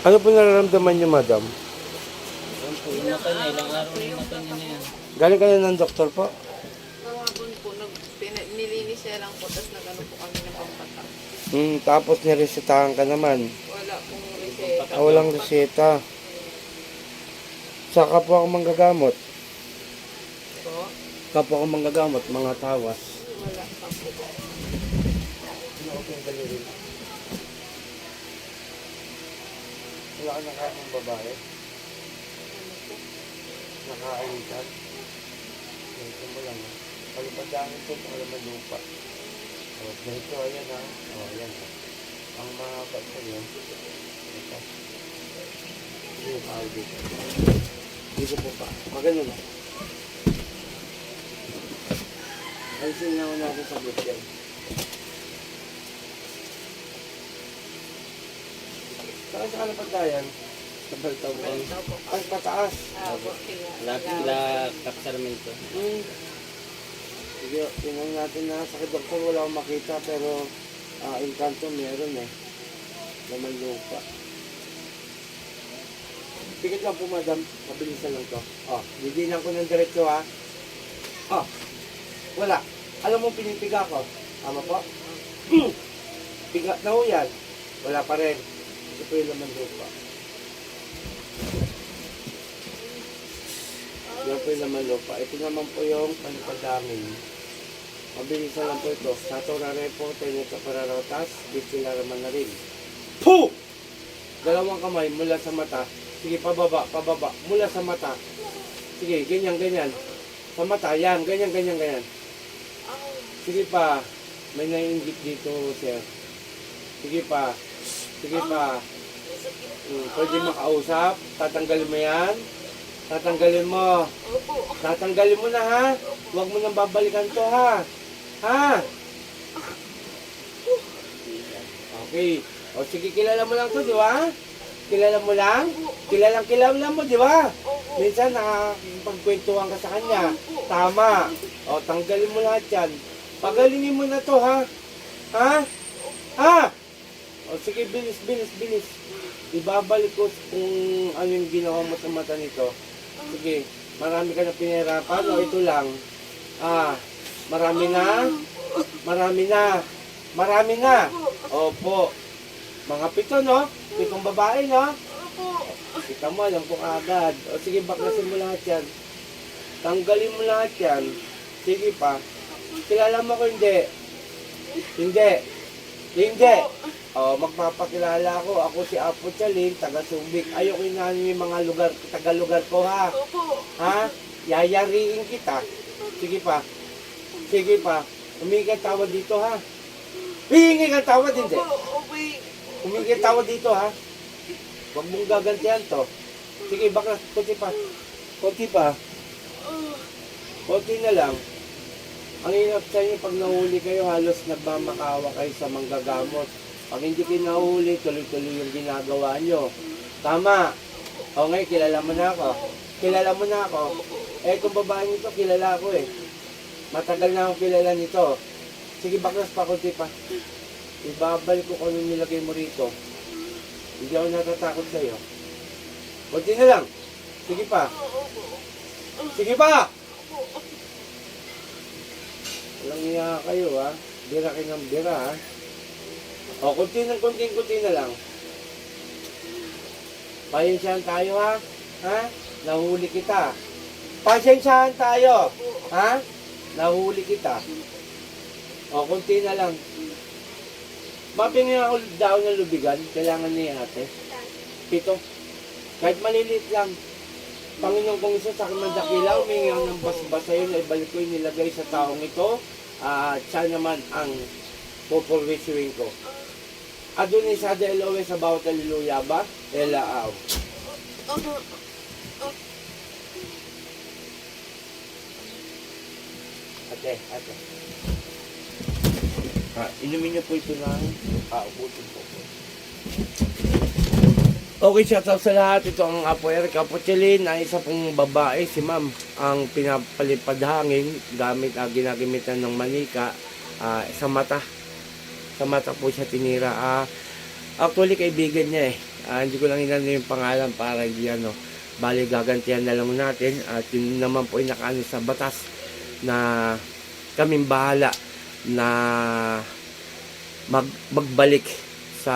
Ano po nararamdaman niyo, madam? Yan po, yung mata niya, ilang araw na yung mata niya na yan. Galing kayo ng doktor po? Kahapon po, nag, pina, nilinis niya lang po, tapos nagano po kami ng pampatak. Hmm, tapos niresetahan ka naman. Wala pong reseta. Ah, walang reseta. Saka po ako manggagamot. Po, Kapwa ako manggagamot, mga tawas. wala pa po. Wala ka nakakang babae? Ano po? Nakaalitan? Ganito mo lang ha. Palipadangin po kung alam mo lupa. O, ganito, ayan ha. O, ayan ha. Ang mahaba ko yun. Ito. Yung tao dito. Dito po pa. Magano na. Alisin na ako natin sa group yan. Saan sa kalapagdayan? Sa Baltaw ba? Ito po. Ay, pataas. Sila Kapsarmento. Hmm. Sige, tingnan natin na sa doktor wala akong makita pero ah, inkanto meron eh. Laman lupa. Pikit lang po madam, mabilisan lang to. Oh, didinan ko ng diretso ha. Oh, wala. Alam mo pinipiga ko. Tama po? Hmm. Piga na ho yan. Wala pa rin. Ito po yung laman lupa. Yan po yung laman lupa. Ito naman po yung panipadamin. Mabilisan lang po ito. Sato na rin po, tayo sa pararatas, bitsila naman na rin. Puh! Dalawang kamay mula sa mata. Sige, pababa, pababa. Mula sa mata. Sige, ganyan, ganyan. Sa mata, yan, ganyan, ganyan, ganyan. Sige pa. May naiingit dito, sir. Sige pa. Sige pa. Hmm, pwede makausap. Tatanggalin mo yan. Tatanggalin mo. Tatanggalin mo na ha. Huwag mo nang babalikan to ha. Ha? Okay. O sige, kilala mo lang to, di ba? Kilala mo lang? Kilalang kilala mo, di ba? Minsan nakakapagkwentuhan ka sa kanya. Tama. O, tanggalin mo lahat yan. Pagalingin mo na to, ha? Ha? Ha? O, sige, bilis, bilis, bilis. Ibabalik ko kung ano yung ginawa mo sa mata nito. Sige, marami ka na pinahirapan o ito lang. Ah, marami na? Marami na. Marami na. Opo. Mga pito, no? Pitong babae, no? Kita mo, alam ko agad. O sige, baklasin mo lahat yan. Tanggalin mo lahat yan. Sige pa. Kilala mo ko hindi. Hindi. Hindi. O, magpapakilala ako. Ako si Apo Chalin, taga Subic. Ayoko na yung mga lugar, taga lugar ko ha. Opo. Ha? Yayariin kita. Sige pa. Sige pa. Humingi ka tawad dito ha. Hihingi ka tawad hindi. Opo. Okay. Humingi ka tawad dito ha. Huwag mong gagantihan to. Sige, baka konti pa. Konti pa. Konti na lang. Ang hirap sa inyo pag nahuli kayo, halos nagmamakawa kayo sa manggagamot. Pag hindi kayo nahuli, tuloy-tuloy yung ginagawa nyo. Tama. O ngayon, kilala mo na ako. Kilala mo na ako. Eh, kung babae nito, kilala ako eh. Matagal na akong kilala nito. Sige, baklas pa, konti pa. Ibabalik ko kung ano nilagay mo rito. Hindi ako natatakot sa'yo. Konti na lang. Sige pa. Sige pa! Walang iya kayo ha. Bira kayo ng bira ha. O, kunti ng kunti, kunti na lang. Pasensyahan tayo ha. Ha? Nahuli kita. Pasensyahan tayo. Ha? Nahuli kita. O, kunti na lang. Mapingin ako daw ng lubigan. Kailangan ni ate. Pito. Kahit maliliit lang. Panginoon kong isa sa akin man dakila, humingi ako ng basbasa yun, ay balik ko yung nilagay sa taong ito, at siya naman ang pupurwisuin ko. Adonis sa Elohe sa bawat aliluya ba? Elaaw. Ate, ate. Ah, inumin niyo po ito ng ah, ubusin po po. Okay, shout out sa lahat. Ito ang Apo Eric Apochelin na isa pong babae, si ma'am, ang pinapalipad hangin gamit, uh, ginagamitan ng manika ah, sa mata. Sa mata po siya tinira. Ah, actually, kaibigan niya eh. Ah, hindi ko lang inano yung pangalan para hindi ano, bali gagantihan na lang natin at yun naman po ay nakaano sa batas na kaming bahala na mag, magbalik sa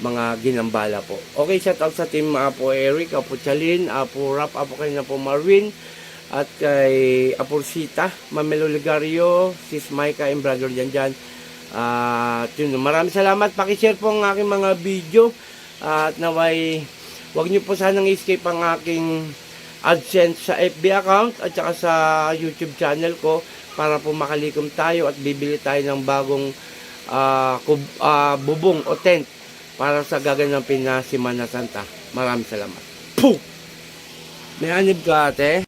mga ginambala po. Okay, shout out sa team Apo Eric, Apo Chalin, Apo Rap, Apo kayo na po Marvin, at kay Apo Sita, Mamelo Ligario, Sis Maika, and Brother Jan Jan. At yun, maraming salamat. Pakishare po ang aking mga video. At naway, wag niyo po sanang escape ang aking AdSense sa FB account at saka sa YouTube channel ko para po makalikom tayo at bibili tayo ng bagong ah, kub- ah, bubong o tent para sa gaganampin na Semana Santa. Maraming salamat. Puh! May anib ka ate?